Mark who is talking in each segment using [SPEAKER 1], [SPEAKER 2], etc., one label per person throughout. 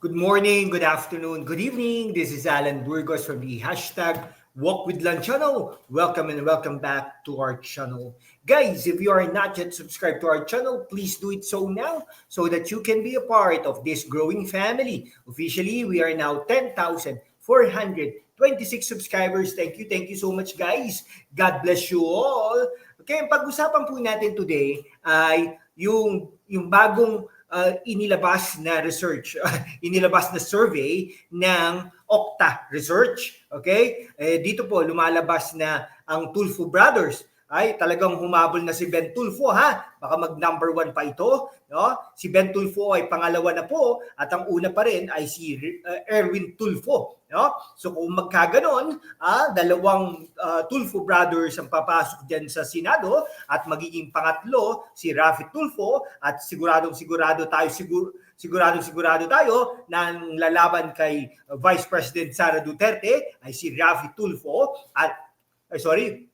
[SPEAKER 1] Good morning, good afternoon, good evening. This is Alan Burgos from the hashtag Walk with Lunch channel. Welcome and welcome back to our channel. Guys, if you are not yet subscribed to our channel, please do it so now so that you can be a part of this growing family. Officially, we are now 10,426 subscribers. Thank you, thank you so much guys. God bless you all. Okay, pag-usapan po natin today ay yung yung bagong uh, inilabas na research, inilabas na survey ng Okta Research. Okay? Eh, dito po lumalabas na ang Tulfo Brothers ay talagang humabol na si Ben Tulfo ha. Baka mag number one pa ito. No? Si Ben Tulfo ay pangalawa na po at ang una pa rin ay si uh, Erwin Tulfo. No? So kung magkaganon, ah, dalawang uh, Tulfo brothers ang papasok diyan sa Senado at magiging pangatlo si Rafi Tulfo at siguradong sigurado tayo siguro siguradong sigurado tayo na lalaban kay Vice President Sara Duterte ay si Rafi Tulfo at ay sorry,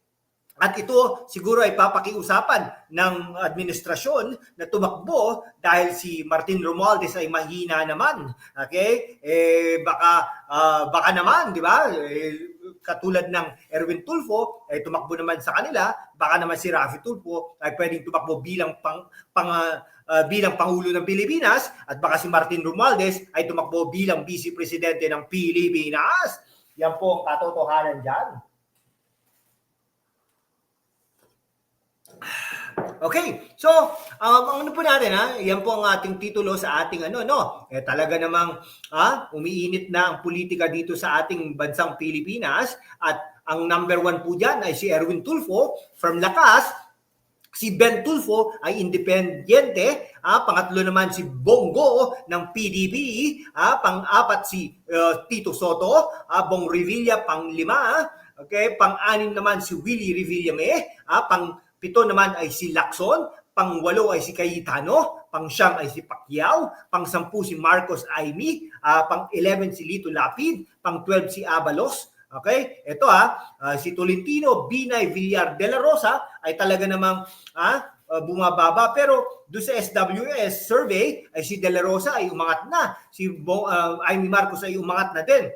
[SPEAKER 1] at ito siguro ay papakiusapan ng administrasyon na tumakbo dahil si Martin Romualdez ay mahina naman. Okay? Eh baka uh, baka naman, 'di ba? Eh, katulad ng Erwin Tulfo ay tumakbo naman sa kanila, baka naman si Rafi Tulfo ay pwedeng tumakbo bilang pang, pang uh, bilang pangulo ng Pilipinas at baka si Martin Romualdez ay tumakbo bilang vice presidente ng Pilipinas. Yan po ang katotohanan diyan. Okay, so um, ano po natin ha, yan po ang ating titulo sa ating ano no. Eh talaga namang ha, umiinit na ang politika dito sa ating bansang Pilipinas. At ang number one po diyan ay si Erwin Tulfo from Lakas. Si Ben Tulfo ay independyente, ah, pangatlo naman si Bongo ng PDP, ah, pang-apat si uh, Tito Soto, ah, Bong Revilla pang-lima, okay, pang-anim naman si Willie Revillame, ah, pang Pito naman ay si Lacson, pang-walo ay si Cayetano, pang-siyam ay si Pacquiao, pang-sampu si Marcos Aimee, uh, pang-11 si Lito Lapid, pang-12 si Abalos, Okay? Ito ha, uh, si Tolentino Binay Villar de la Rosa ay talaga namang uh, bumababa pero do sa SWS survey ay si De La Rosa ay umangat na. Si Bo, uh, Amy Marcos ay umangat na din.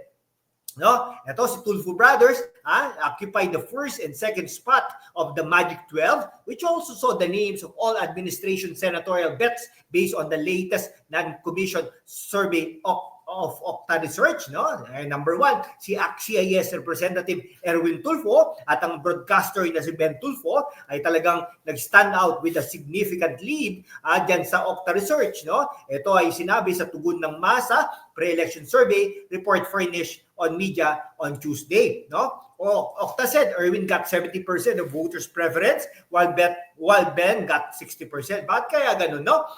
[SPEAKER 1] No? Ito si Tulfo Brothers ah, occupied the first and second spot of the Magic 12, which also saw the names of all administration senatorial bets based on the latest non-commissioned survey of of Octa Research, no? Eh, number one, si AXIS Representative Erwin Tulfo at ang broadcaster na si Ben Tulfo ay talagang nag-stand out with a significant lead uh, dyan sa Octa Research, no? Ito ay sinabi sa tugon ng masa pre-election survey report furnished on media on Tuesday, no? Oh, Octa said Erwin got 70% of voters preference while Bet while Ben got 60%. Bakit kaya ganun, no?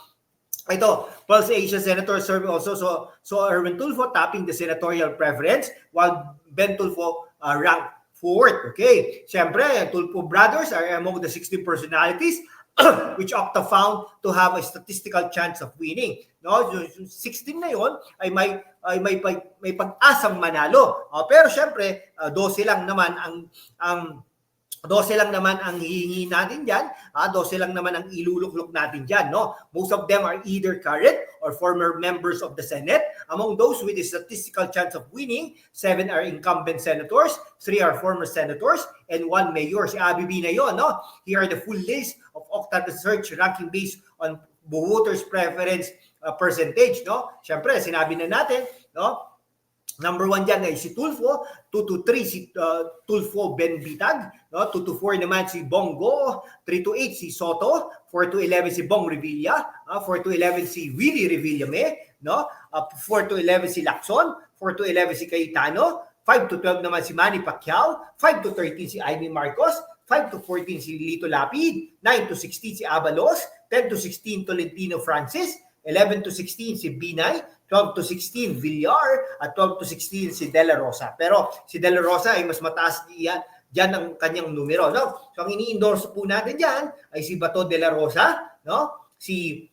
[SPEAKER 1] Ito, Pulse Asia Senator survey also so so Erwin Tulfo topping the senatorial preference while Ben Tulfo uh, ranked fourth. Okay. Siyempre, Tulfo brothers are among the 16 personalities which Octa found to have a statistical chance of winning. No, yung 16 na 'yon ay may ay may may pag-asang manalo. Uh, pero siyempre, uh, 12 lang naman ang ang 12 lang naman ang hihingi natin diyan, ah 12 lang naman ang iluluklok natin diyan, no? Most of them are either current or former members of the Senate. Among those with a statistical chance of winning, seven are incumbent senators, three are former senators, and one mayor. Si Abby B na yon, no? Here are the full list of Octa Research ranking based on voters preference uh, percentage, no? Siyempre, sinabi na natin, no? Number one dyan ay si Tulfo, 2 to 3 si uh, Tulfo Ben Bitag, no? 2 to 4 naman si Bongo, 3 to 8 si Soto, 4 to 11 si Bong Revilla, uh, 4 to 11 si Willie Revillame, no? Uh, 4 to 11 si Lacson, 4 to 11 si Cayetano, 5 to 12 naman si Manny Pacquiao, 5 to 13 si Amy Marcos, 5 to 14 si Lito Lapid, 9 to 16 si Abalos, 10 to 16 Tolentino Francis, 11 to 16 si Binay, 12 to 16 Villar, at 12 to 16 si De La Rosa. Pero si De La Rosa ay mas mataas diyan diyan ang kanyang numero, no? So ang ini-endorse po natin diyan ay si Bato De La Rosa, no? Si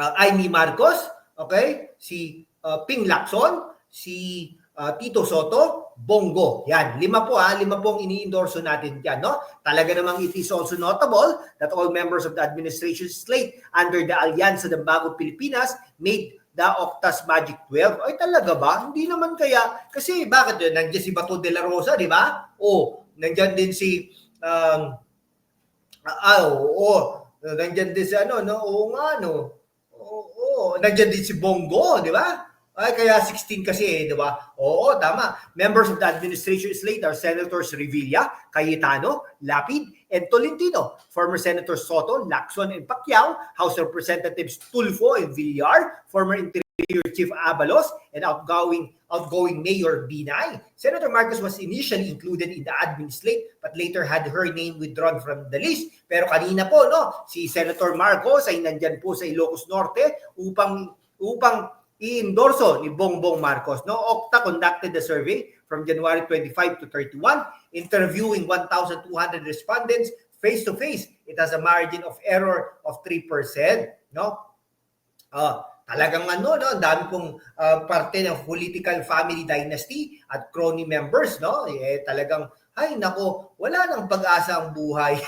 [SPEAKER 1] uh, Amy Marcos, okay? Si uh, Ping Lacson, si uh, Tito Soto, Bongo. Yan, lima po ha, lima po ang ini-endorso natin diyan, no? Talaga namang it is also notable that all members of the administration slate under the Alyansa ng Bago Pilipinas made the Octas Magic 12. Ay talaga ba? Hindi naman kaya. Kasi bakit yun? Nandiyan si Bato de la Rosa, di ba? O, nandiyan din si... Um, ah, oo. oo. Nandiyan din si ano, no? Oo nga, no? Oo, oo. Nandiyan din si Bongo, di ba? Ay, kaya 16 kasi eh, di ba? Oo, tama. Members of the administration slate are Senators Revilla, Cayetano, Lapid, and Tolentino. Former Senators Soto, Lacson, and Pacquiao. House Representatives Tulfo and Villar. Former Interior Chief Abalos, and outgoing outgoing Mayor Binay. Senator Marcos was initially included in the admin slate but later had her name withdrawn from the list. Pero kanina po, no, si Senator Marcos ay nandyan po sa Ilocos Norte upang upang i-endorso ni Bongbong Marcos. No, Okta conducted the survey from January 25 to 31, interviewing 1,200 respondents face to face. It has a margin of error of 3%, no? Ah, talagang ano, no, ang dami pong ah, parte ng political family dynasty at crony members, no? Eh, talagang, ay nako, wala nang pag-asa ang buhay.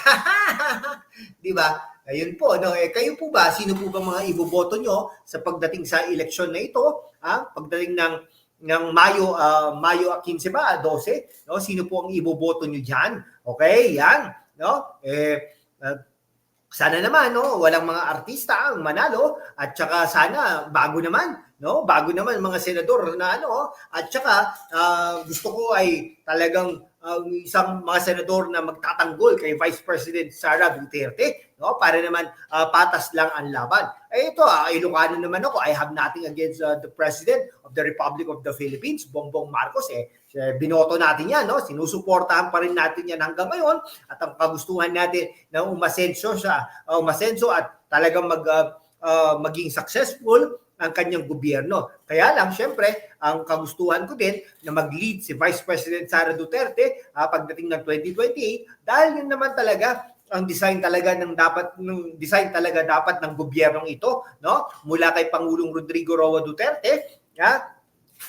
[SPEAKER 1] Di ba? Ayun po, no? Eh, kayo po ba, sino po ba mga iboboto nyo sa pagdating sa eleksyon na ito? Ha? Pagdating ng ng Mayo ah, Mayo 15 ba 12 no sino po ang iboboto niyo diyan okay yan no eh ah, sana naman no walang mga artista ang manalo at saka sana bago naman no? Bago naman mga senador na ano at saka ah, gusto ko ay talagang ah, isang mga senador na magtatanggol kay Vice President Sara Duterte no? Para naman ah, patas lang ang laban. Eh ito ah Ilocano naman ako. I have nothing against ah, the President of the Republic of the Philippines Bongbong Marcos eh. Binoto natin yan, no? Sinusuportahan pa rin natin yan hanggang ngayon. At ang kagustuhan natin na umasenso sa uh, umasenso at talagang mag uh, uh, maging successful ang kanyang gobyerno. Kaya lang, syempre, ang kagustuhan ko din na mag-lead si Vice President Sara Duterte uh, pagdating ng 2028 dahil yun naman talaga ang design talaga ng dapat ng design talaga dapat ng gobyernong ito no mula kay Pangulong Rodrigo Roa Duterte ya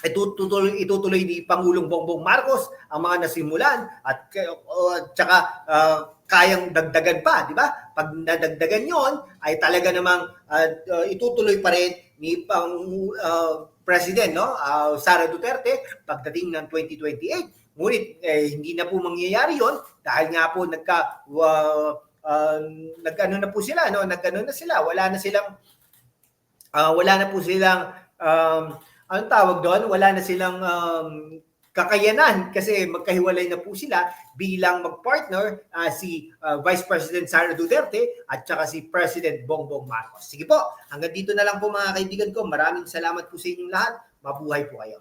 [SPEAKER 1] itutuloy, itutuloy ni Pangulong Bongbong Marcos ang mga nasimulan at uh, tsaka uh, kayang dagdagan pa, di ba? Pag nadagdagan yon ay talaga namang uh, itutuloy pa rin ni pang uh, President no? Uh, Sara Duterte pagdating ng 2028. Ngunit eh, hindi na po mangyayari yon dahil nga po nagka uh, uh, nagano na po sila no? Nagano na sila. Wala na silang uh, wala na po silang um, anong tawag doon, wala na silang um, kakayanan kasi magkahiwalay na po sila bilang magpartner uh, si uh, Vice President Sara Duterte at saka si President Bongbong Marcos. Sige po, hanggang dito na lang po mga kaibigan ko. Maraming salamat po sa inyong lahat. Mabuhay po kayo.